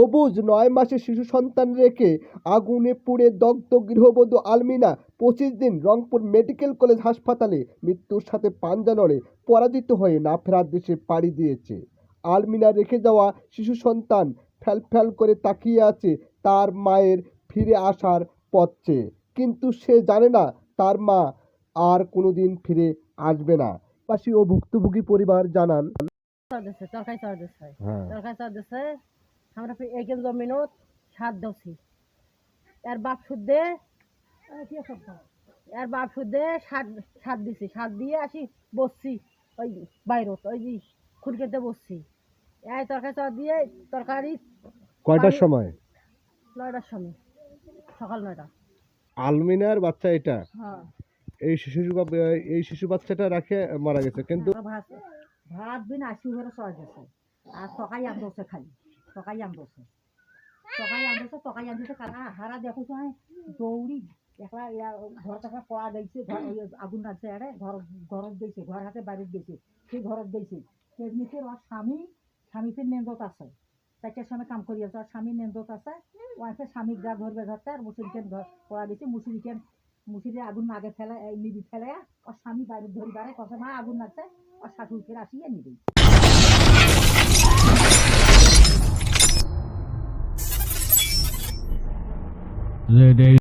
অবুজ নয় মাসের শিশু সন্তান রেখে আগুনে পুড়ে দগ্ধ গৃহবধূ আলমিনা পঁচিশ দিন রংপুর মেডিকেল কলেজ হাসপাতালে মৃত্যুর সাথে পাঞ্জা লড়ে পরাজিত হয়ে না ফেরার দেশে পাড়ি দিয়েছে। আলমিনা রেখে যাওয়া শিশু সন্তান ফ্যাল ফ্যাল করে তাকিয়ে আছে তার মায়ের ফিরে আসার পথে। কিন্তু সে জানে না তার মা আর কোনোদিন ফিরে আসবে না। পাশি ও ভুক্তভোগী পরিবার জানান তরকারি চর হ্যাঁ। তরকারি চর আমরা জমিনত এর বাপ সুদে এর বাপ সাত দিছি। দিয়ে আসি বসছি ওই বাইরত ওই যে বসছি। এই তরকারি চর দিয়ে তরকারি কয়টার সময়? নয়টার সময় সকাল নয়টা। আলমিনার বাচ্চা এটা? হ্যাঁ। এই শিশু এই শিশু বাচ্চাটা রাখে মারা গেছে। কিন্তু ভাত বিন আশি ঘরে চর দিছে আর তকাই আনছে খালি তকাই আনছে তকাই আনছে তকাই আনছে কারা হারা দেখো দৌড়ি একলা ইয়া ঘর থেকে পড়া দিয়েছে ঘর আগুন লাগছে আরে ঘর ঘরত দিয়েছে ঘর হাতে বাড়িত দিয়েছে সেই ঘরত দিয়েছে সেমনিতে ওর স্বামী স্বামীতে নেন্দত আছে। চারটার সময় কাম করি আছে আর স্বামী নেন্দত আছে। ও আছে স্বামীর গা ধরবে ধরতে আর মুসুরিকেন ঘর পড়া দিয়েছে মুসুরিকেন মুসুরি আগুন আগে ফেলে নিবি ফেলে ওর স্বামী বাইরে ধরি বাড়ে কত মা আগুন লাগছে, ওর শাশুড়কে আসিয়ে নিবি। রেড